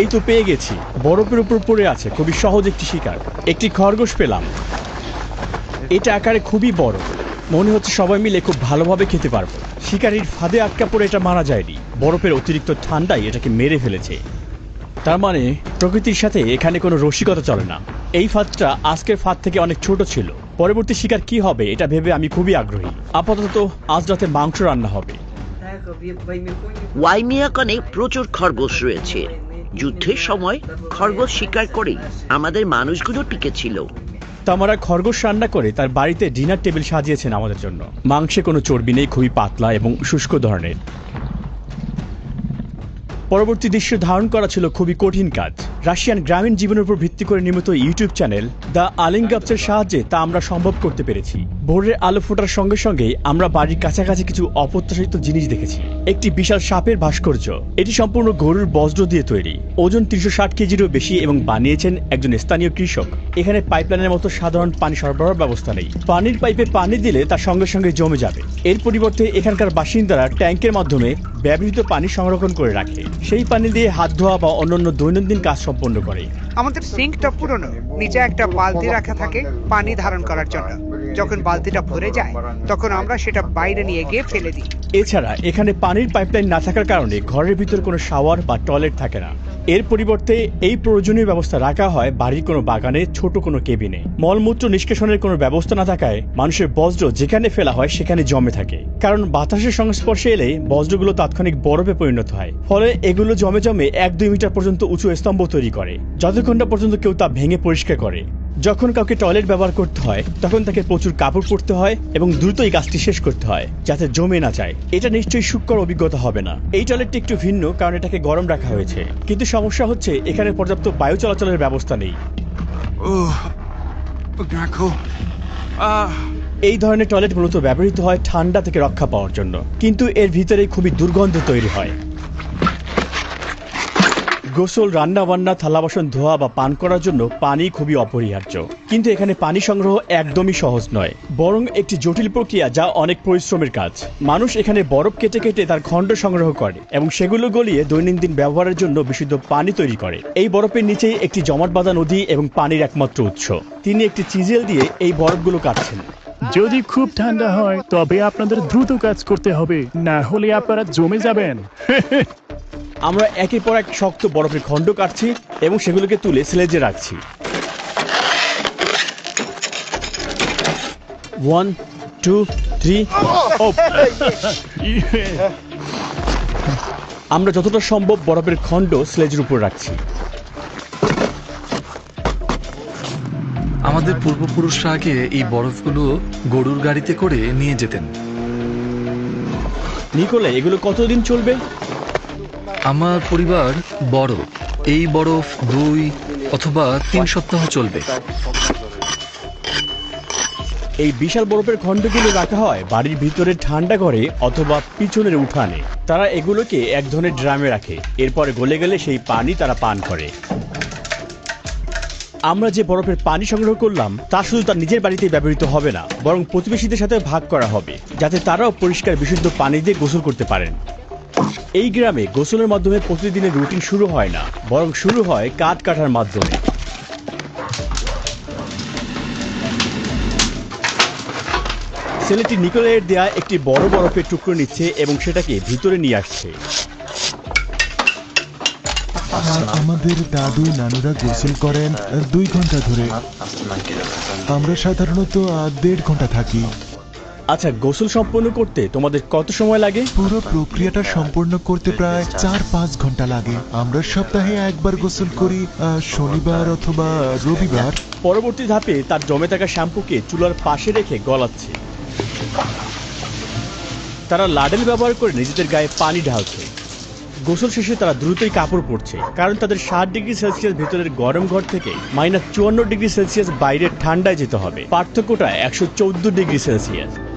এই তো পেয়ে গেছি। বরফের উপর পড়ে আছে, খুবই সহজ একটি শিকার। একটি খরগোশ পেলাম। এটা আকারে খুবই বড়। মনে হচ্ছে সবাই মিলে খুব ভালোভাবে খেতে পারব। শিকারির ফাঁদে আটকা পড়ে এটা মারা যায়নি। বরফের অতিরিক্ত ঠান্ডাই এটাকে মেরে ফেলেছে। তার মানে প্রকৃতির সাথে এখানে কোনো রসিকতা চলে না। এই ফাঁদটা আজকের ফাঁদ থেকে অনেক ছোট ছিল। পরবর্তী শিকার কি হবে, এটা ভেবে আমি খুবই আগ্রহী। আপাতত আজ রাতে মাংস রান্না হবে। ওয়াইমিয়াকনে প্রচুর খরগোশ রয়েছে। যুদ্ধের সময় খরগোশ শিকার করে আমাদের মানুষগুলো টিকেছিল। তামারা খরগোশ রান্না করে তার বাড়িতে ডিনার টেবিল সাজিয়েছেন আমাদের জন্য। মাংসে কোনো চর্বি নেই, খুবই পাতলা এবং শুষ্ক ধরনের। পরবর্তী দৃশ্য ধারণ করা ছিল খুবই কঠিন কাজ। রাশিয়ান গ্রামীণ জীবনের উপর ভিত্তি করে নির্মিত ইউটিউব চ্যানেল দ্য আলিঙ্গাপসের সাহায্যে তা আমরা সম্ভব করতে পেরেছি। ভোরের আলো ফোটার সঙ্গে সঙ্গে আমরা বাড়ির কাছাকাছি কিছু অপ্রত্যাশিত জিনিস দেখেছি। একটি বিশাল সাপের ভাস্কর্য। এটি সম্পূর্ণ গরুর বজ্র দিয়ে তৈরি। ওজন তিনশো ষাট কেজিরও বেশি এবং বানিয়েছেন একজন স্থানীয় কৃষক। এখানে পাইপলাইনের মতো সাধারণ পানি সরবরাহ ব্যবস্থা নেই। পানির পাইপে পানি দিলে তা সঙ্গে সঙ্গে জমে যাবে। এর পরিবর্তে এখানকার বাসিন্দারা ট্যাঙ্কের মাধ্যমে ব্যবহৃত পানি সংরক্ষণ করে রাখে। সেই পানি দিয়ে হাত ধোয়া বা অন্যান্য দৈনন্দিন কাজ সম্পন্ন করে। আমাদের সিঙ্কটা পুরনো। নিচে একটা বালতি রাখা থাকে পানি ধারণ করার জন্য। যখন বালতিটা ভরে যায় তখন আমরা সেটা বাইরে নিয়ে গিয়ে ফেলে দিই। এছাড়া এখানে পানির পাইপলাইন না থাকার কারণে ঘরের ভিতর কোনো শাওয়ার বা টয়লেট থাকে না। এর পরিবর্তে এই প্রয়োজনীয় ব্যবস্থা রাখা হয় বাড়ির কোনো বাগানে, ছোট কোনো কেবিনে। মলমূত্র নিষ্কাশনের কোনো ব্যবস্থা না থাকায় মানুষের বজ্র যেখানে ফেলা হয় সেখানে জমে থাকে। কারণ বাতাসের সংস্পর্শে এলে বজ্রগুলো তাৎক্ষণিক বরফে পরিণত হয়। ফলে এগুলো জমে জমে এক দুই মিটার পর্যন্ত উঁচু স্তম্ভ তৈরি করে। যতক্ষণ না পর্যন্ত কেউ তা ভেঙে পরিষ্কার করে। যখন কাউকে টয়লেট ব্যবহার করতে হয় তখন তাকে প্রচুর কাপড় পরতে হয় এবং দ্রুত এই কাজটি শেষ করতে হয় যাতে জমে না যায়। এটা নিশ্চয়ই সুখকর অভিজ্ঞতা হবে না। এই টয়লেটটি একটু ভিন্ন কারণ এটাকে গরম রাখা হয়েছে। কিন্তু সমস্যা হচ্ছে এখানে পর্যাপ্ত বায়ু চলাচলের ব্যবস্থা নেই। এই ধরনের টয়লেট মূলত ব্যবহৃত হয় ঠান্ডা থেকে রক্ষা পাওয়ার জন্য। কিন্তু এর ভিতরে খুবই দুর্গন্ধ তৈরি হয়। গোসল রান্না বান্না থালা বাসন ধোয়া বা পান করার জন্য পানি খুবই অপরিহার্য। কিন্তু এখানে পানি সংগ্রহ একদমই সহজ নয়, বরং একটি জটিল প্রক্রিয়া যা অনেক পরিশ্রমের কাজ। মানুষ এখানে বরফ কেটে কেটে তার খণ্ড সংগ্রহ করে এবং সেগুলো গলিয়ে দৈনন্দিন ব্যবহারের জন্য বিশুদ্ধ পানি তৈরি করে। এই বরফের নিচেই একটি জমাট বাঁধা নদী এবং পানির একমাত্র উৎস। তিনি একটি চিজেল দিয়ে এই বরফগুলো কাটছেন। যদি খুব ঠান্ডা হয়, তবে আপনাদের দ্রুত কাজ করতে হবে, না হলে আপনারা জমে যাবেন। আমরা একের পর এক শক্ত বরফের খণ্ড কাটছি এবং সেগুলোকে তুলে স্লেজে রাখছি। ওয়ান টু থ্রি আমরা যতটা সম্ভব বরফের খণ্ড স্লেজের উপর রাখছি। আমাদের পূর্বপুরুষরা আগে এই বরফগুলো গরুর গাড়িতে করে নিয়ে যেতেন। নিকোলে এগুলো কতদিন চলবে? আমার পরিবার বড়। এই বরফ দুই অথবা তিন সপ্তাহ চলবে। এই বিশাল বরফের খণ্ডগুলো রাখা হয় বাড়ির ভিতরে ঠান্ডা ঘরে অথবা পিছনের উঠানে। তারা এগুলোকে এক ধরনের ড্রামে রাখে। এরপরে গলে গেলে সেই পানি তারা পান করে। আমরা যে বরফের পানি সংগ্রহ করলাম, তা শুধু তার নিজের বাড়িতেই ব্যবহৃত হবে না, বরং প্রতিবেশীদের সাথে ভাগ করা হবে, যাতে তারাও পরিষ্কার, বিশুদ্ধ পানি দিয়ে গোসল করতে পারেন। এই গ্রামে গোসলের মাধ্যমে প্রতিদিনের রুটিন শুরু হয় না, বরং শুরু হয় কাঠ কাটার মাধ্যমে। ছেলেটি নিকোলের দেয়া একটি বড় বরফের টুকরো নিচ্ছে এবং সেটাকে ভিতরে নিয়ে আসছে। আমাদের দাদু নানুরা গোসল করেন দুই ঘণ্টা ধরে। আমরা সাধারণত দেড় ঘণ্টা থাকি। আচ্ছা গোসল সম্পন্ন করতে তোমাদের কত সময় লাগে? পুরো প্রক্রিয়াটা সম্পূর্ণ করতে প্রায় চার পাঁচ ঘণ্টা লাগে। আমরা সপ্তাহে একবার গোসল করি আহ, শনিবার অথবা রবিবার। পরবর্তী ধাপে তার জমে থাকা শ্যাম্পুকে চুলার পাশে রেখে গলাচ্ছে। তারা লাডেল ব্যবহার করে নিজেদের গায়ে পানি ঢালছে। গোসল শেষে তারা দ্রুতই কাপড় পরছে কারণ তাদের ষাট ডিগ্রি সেলসিয়াস ভেতরের গরম ঘর থেকে মাইনাস চুয়ান্ন ডিগ্রি সেলসিয়াস বাইরের ঠান্ডায় যেতে হবে। পার্থক্যটা একশো চৌদ্দ ডিগ্রি সেলসিয়াস।